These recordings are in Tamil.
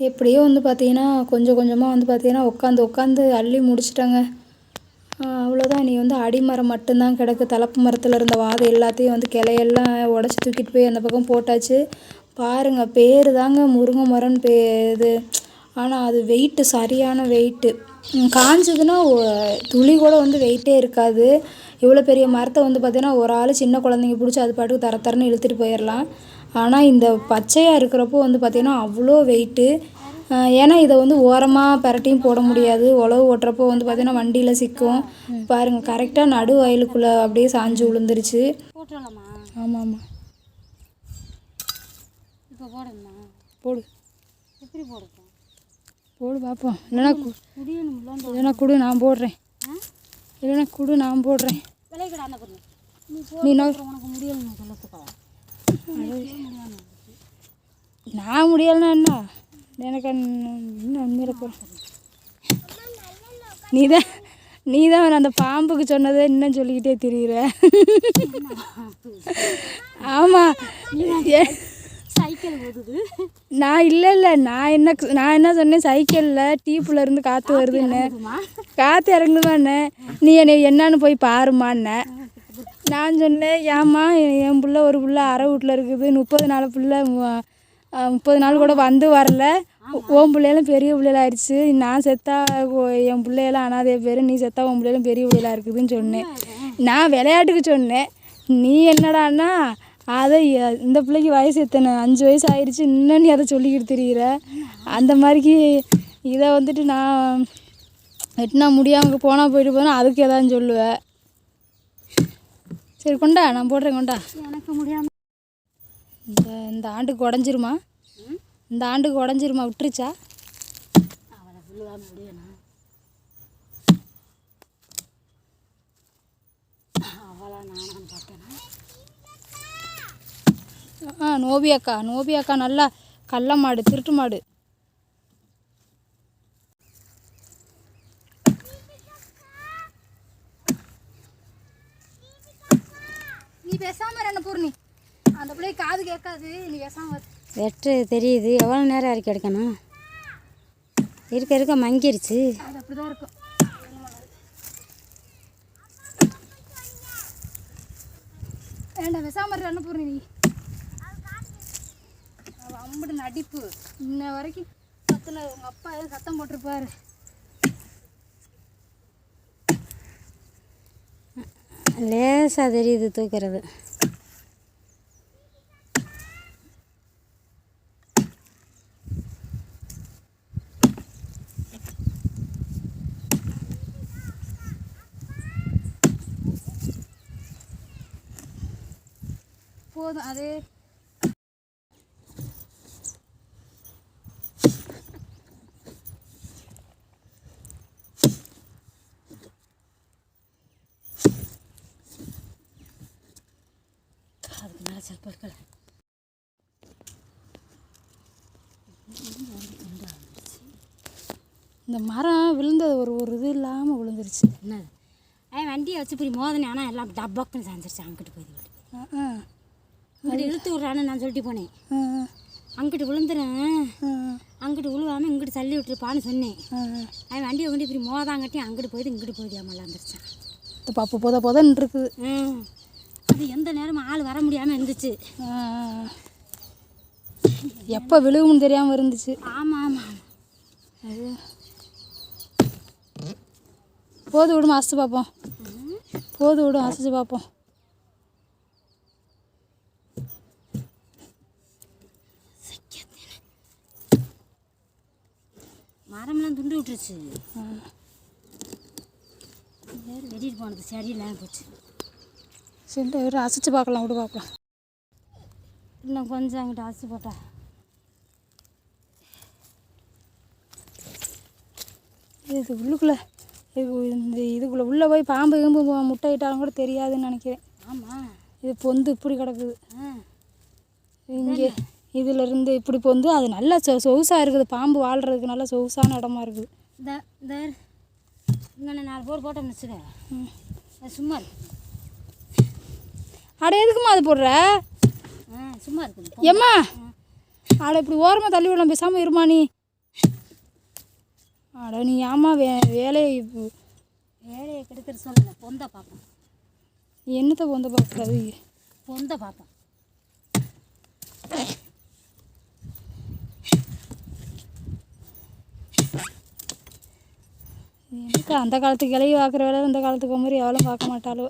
எப்படியோ வந்து பார்த்தீங்கன்னா கொஞ்சம் கொஞ்சமாக வந்து பார்த்தீங்கன்னா உட்காந்து உட்காந்து அள்ளி முடிச்சிட்டேங்க. அவ்வளோதான் நீ வந்து அடிமரம் மட்டும்தான் கிடக்கு. தலப்பு மரத்தில் இருந்த வாதை எல்லாத்தையும் வந்து கிளையெல்லாம் உடச்சி தூக்கிட்டு போய் அந்த பக்கம் போட்டாச்சு. பாருங்கள் பேர் தாங்க முருங்கை மரம்னு பே இது. ஆனால் அது வெயிட்டு சரியான வெயிட்டு காஞ்சதுன்னா துளி கூட வந்து வெயிட்டே இருக்காது. இவ்வளோ பெரிய மரத்தை வந்து பார்த்தீங்கன்னா ஒரு ஆள் சின்ன குழந்தைங்க பிடிச்சி அது பாட்டுக்கு தர தரன்னு இழுத்துட்டு போயிடலாம் ஆனால் இந்த பச்சையாக இருக்கிறப்போ வந்து பார்த்தீங்கன்னா அவ்வளோ வெயிட்டு ஏன்னா இதை வந்து ஓரமாக பெரட்டியும் போட முடியாது. உழவு ஓட்டுறப்போ வந்து பார்த்தீங்கன்னா வண்டியில் சிக்கும். பாருங்கள் கரெக்டாக நடு வயலுக்குள்ளே அப்படியே சாஞ்சு விழுந்துருச்சு ஆமாம் ஆமாம் இப்போ போடணுமா போடு. எப்படி போடுறோம் போடு பார்ப்போம் முடியணும்ல இல்லைன்னா கொடு நான் போடுறேன். ஆ? இல்லைன்னா கொடு நான் போடுறேன். நீ உனக்கு முடியணும் சொல்லத்துக்கா? நான் முடியலைன்னா என்ன? எனக்கு இன்னும் நீ தான் நீ தான் அந்த பாம்புக்கு சொன்னதை இன்னும் சொல்லிக்கிட்டே திரியிற. ஆமாம் சைக்கிள் நான் இல்லை இல்லை. நான் என்ன நான் என்ன சொன்னேன்? சைக்கிளில் டீப்புல இருந்து காற்று வருதுன்னு. காற்று இறங்குதுமாண்ணே நீ என்னை என்னன்னு போய் பாருமான்னே. நான் சொன்னேன் ஏம்மா என் புள்ள ஒரு புள்ள அரை வீட்டில் இருக்குது முப்பது நாள் புள்ள முப்பது நாள் கூட வந்து வரல. உன் பிள்ளைகளும் பெரிய பிள்ளைகள் ஆயிடுச்சு நான் செத்தா என் பிள்ளையெல்லாம் அனாதைய பேர் நீ செத்தா உன் பிள்ளைகளும் பெரிய பிள்ளைகளா இருக்குதுன்னு சொன்னேன். நான் விளையாட்டுக்கு சொன்னேன். நீ என்னடான்னா அதை இந்த பிள்ளைக்கு வயசு எத்தனை அஞ்சு வயசு ஆயிடுச்சு இன்னும் நீ அதை சொல்லிக்கிட்டு தெரியுற. அந்த மாதிரிக்கு இதை வந்துட்டு நான் வெட்டினா முடியாமல் போனால் போயிட்டு போனால் அதுக்கு எதாவது சொல்லுவேன் சரி கொண்டா நான் போடுறேன் கொண்டா. எனக்கு முடியாம இந்த இந்த ஆண்டுக்கு உடஞ்சிருமா? இந்த ஆண்டுக்கு உடஞ்சிருமா? விட்டுருச்சா? ஆ நோபி அக்கா நோபி அக்கா நல்லா கள்ள மாடு திருட்டு மாடு. நீ பேசாம என்ன பூர்ணி. அந்த பிள்ளை காது கேட்காது நீ பேசாம வெட்டு தெரியுது. எவ்வளோ நேரம் அரைக்கி எடுக்கணும்? இருக்க இருக்க மங்கிருச்சு. அது அப்படிதான் இருக்கும். வேண்டாம் பேசாம என்ன பூர்ணி? நீ அவ அம்புட்டு நடிப்பு இன்ன வரைக்கும் கத்துல உங்க அப்பா எதுவும் சத்தம் போட்டிருப்பாரு. லேசாக தெரியுது தூக்கிறது. போதும் அதே இருக்கல இந்த மரம் விழுந்தது ஒரு ஒரு இது இல்லாமல் விழுந்துருச்சு. என்னது? ஏன் வண்டியை வச்சு இப்படி மோதனே ஆனால் எல்லாம் டப்பாக்குன்னு சாஞ்சிருச்சு. அங்கிட்டு போய் அங்கிட்டு இழுத்து விட்றான்னு நான் சொல்லிட்டு போனேன். அங்கிட்டு விழுந்துறேன். அங்கிட்டு விழுவாமல் இங்கிட்டு தள்ளி விட்டுருப்பான்னு சொன்னேன். அவன் வண்டியை கொண்டு இப்படி மோதாங்கட்டி அங்கிட்டு போயிட்டு இங்கிட்டு போயிட்டு அம்மாலாம் வந்துருச்சான் இந்த பப்பு போத போதன்னு இருக்குது. அது எந்த நேரமும் ஆள் வர முடியாமல் இருந்துச்சு. எப்போ விழுகும்னு தெரியாமல் இருந்துச்சு. ஆமாம் ஆமாம் அது. போது விடும் அசைச்சு பார்ப்போம் போது விடும் அசைச்சு பார்ப்போம் மரம்லாம் துண்டு விட்டுருச்சு. வெட்டிட்டு போனது சரியில்லாமல் போச்சு. சரி வெறும் அசைச்சு பார்க்கலாம் விடு பார்க்கலாம். இன்னும் கொஞ்சம் அங்கிட்ட அரிசி போட்டா. இது உள்ளுக்குள்ளே இது இந்த இதுக்குள்ளே உள்ளே போய் பாம்பு கிம்பு மு- முட்டை இட்டாலும் கூட தெரியாதுன்னு நினைக்கிறேன். ஆமாம் இது பொந்து இப்படி கிடக்குது. ஆ. இங்கே இதுல இருந்து இப்படி பொந்து அது நல்லா சொ சொகுசாக இருக்குது. பாம்பு வாழ்கிறதுக்கு நல்லா சொகுசான இடமா இருக்குது. இந்த இந்த இங்கே நாலு போர் போட்டோம்னு வச்சுக்க. அது சும்மா அட எதுக்குமா அது போடுற? சும்மா ஏம்மா அட இப்படி ஓரமாக தள்ளி விடலாம் பேசாமல் இருமா நீ. அட நீ ஏமா வே வேலையை வேலையை கெடுக்கிற சொல்லலை பொந்த பார்ப்போம். என்னத்தை பொந்த பார்க்குறது பொந்த பார்ப்போம். எனக்கு அந்த காலத்து கிளைய பார்க்குற வேலை இந்த காலத்து குமரி எவ்வளோ பார்க்க மாட்டாளோ?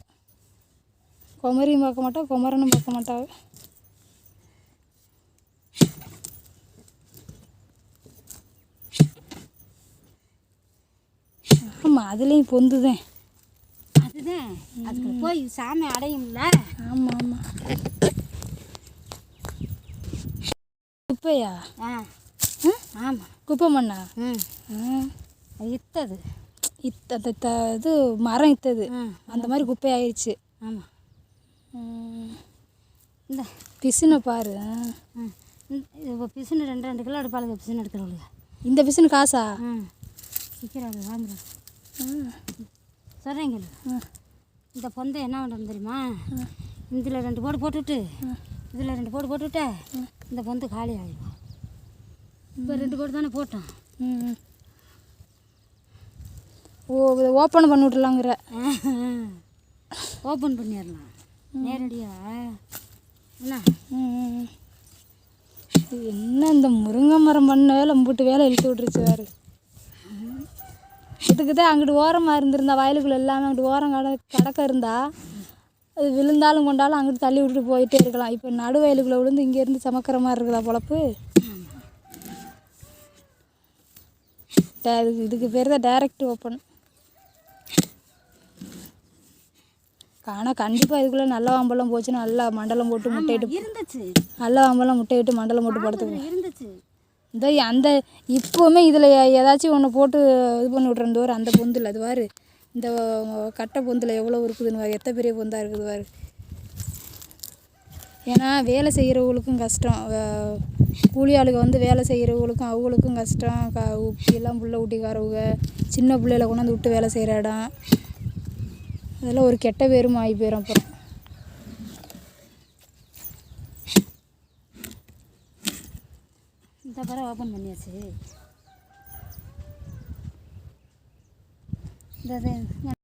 குமரியும் பார்க்க மாட்டா குமரனும் பார்க்க மாட்டாள் ஆமாம் அதுலேயும் பொந்துதேன். அதுதான். அதுக்கு போய் சாமி அடையும்ல? ஆமாம் ஆமாம் குப்பையா? ஆ? ஆமாம் குப்பை மண்ணா? ம். இத்தது. இத்த இது மரம் இத்தது. அந்த மாதிரி குப்பை ஆயிடுச்சு ஆமாம். இந்த. பிசுனை பாரு. இப்போ பிசுனு ரெண்டு ரெண்டு கிலோ எடுப்பாளுங்க பிசுனு எடுக்கிறவளுங்க இந்த பிசுனு காசா? ம் விற்கிறாங்க வாங்குறோம் ஆ. சொல்கிறீங்க. இந்த பொந்தை என்ன பண்ணுறது தெரியுமா? இதில் ரெண்டு போடு போட்டுவிட்டு இதில் ரெண்டு போடு போட்டுவிட்ட இந்த பொந்து காலி ஆகிடும் இப்போ ரெண்டு போடு தானே போட்டோம். ம் ம். ஓ இதை ஓப்பன் பண்ணி விட்லாங்கிற ஓப்பன் பண்ணிடலாம். என்ன? இந்த முருங்கை மரம் பண்ண வேலை மும்பிட்டு வேலை இழுத்து விட்டுருச்சு வேறு இதுக்கு தான் அங்கிட்டு ஓரமாக இருந்திருந்தா வயலுக்குள்ள எல்லாமே அங்கிட்டு ஓரம் கட கடக்க இருந்தா அது விழுந்தாலும் கொண்டாலும் அங்கிட்டு தள்ளி விட்டுட்டு போயிட்டே இருக்கலாம். இப்போ நடு வயலுக்குள்ளே விழுந்து இங்கேருந்து சமக்கிற மாதிரி இருக்குதா பொழப்பு? இதுக்கு பேர் தான் டைரக்ட் ஓப்பன் ஆனால் கண்டிப்பாக இதுக்குள்ளே நல்ல வாம்பெல்லாம் போச்சுன்னா நல்லா மண்டலம் போட்டு முட்டையிட்டு இருந்துச்சு. நல்ல வாம்பெல்லாம் முட்டையிட்டு மண்டலம் போட்டு படுத்து அதுல இருந்துச்சு. இந்த அந்த இப்போவுமே இதில் ஏதாச்சும் ஒன்று போட்டு இது பண்ணி விட்றேன் அந்த பொந்தில் அது பாரு. இந்த கட்டை பொந்தில் எவ்வளோ இருக்குதுன்னு பாரு. எத்தனை பெரிய பொந்தாக இருக்குது பாரு. ஏன்னா வேலை செய்கிறவங்களுக்கும் கஷ்டம். கூலி ஆளுங்க வந்து வேலை செய்கிறவங்களுக்கும் அவங்களுக்கும் கஷ்டம். க எல்லாம் புள்ள ஊட்டிக்காரவங்க சின்ன பிள்ளையில கொண்டாந்து விட்டு வேலை செய்கிற இடம். அதெல்லாம் ஒரு கெட்ட பேரும் ஆகி போயிடும் அப்புறம். இந்த படம் ஓப்பன் பண்ணியாச்சு. இந்த